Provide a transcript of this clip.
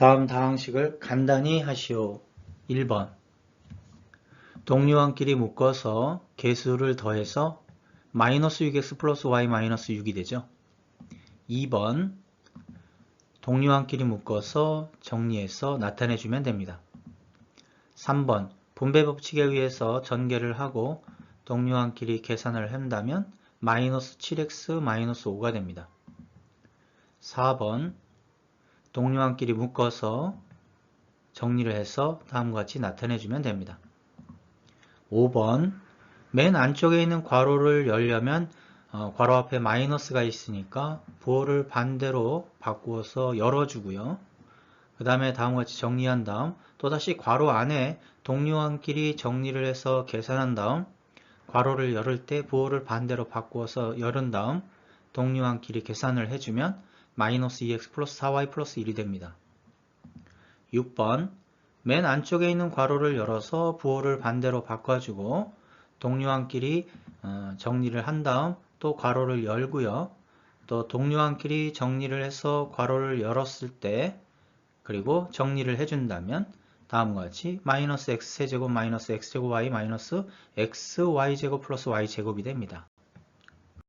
다음 다항식을 간단히 하시오. 1번 동류항끼리 묶어서 개수를 더해서 마이너스 6x 플러스 y 마이너스 6이 되죠. 2번 동류항끼리 묶어서 정리해서 나타내주면 됩니다. 3번 분배 법칙에 의해서 전개를 하고 동류항끼리 계산을 한다면 마이너스 7x 마이너스 5가 됩니다. 4번 동류항끼리 묶어서 정리를 해서 다음과 같이 나타내주면 됩니다. 5번 맨 안쪽에 있는 괄호를 열려면 어, 괄호 앞에 마이너스가 있으니까 부호를 반대로 바꾸어서 열어주고요. 그 다음에 다음과 같이 정리한 다음 또다시 괄호 안에 동류항끼리 정리를 해서 계산한 다음 괄호를 열을 때 부호를 반대로 바꾸어서 열은 다음 동류항끼리 계산을 해주면 마이너스 2x 플러스 4y 플러스 1이 됩니다. 6번 맨 안쪽에 있는 괄호를 열어서 부호를 반대로 바꿔주고 동류항끼리 어, 정리를 한 다음 또 괄호를 열고요. 또 동류항끼리 정리를 해서 괄호를 열었을 때 그리고 정리를 해준다면 다음과 같이 마이너스 x세제곱 마이너스 x제곱 y 마이너스 xy제곱 플러스 y제곱이 됩니다.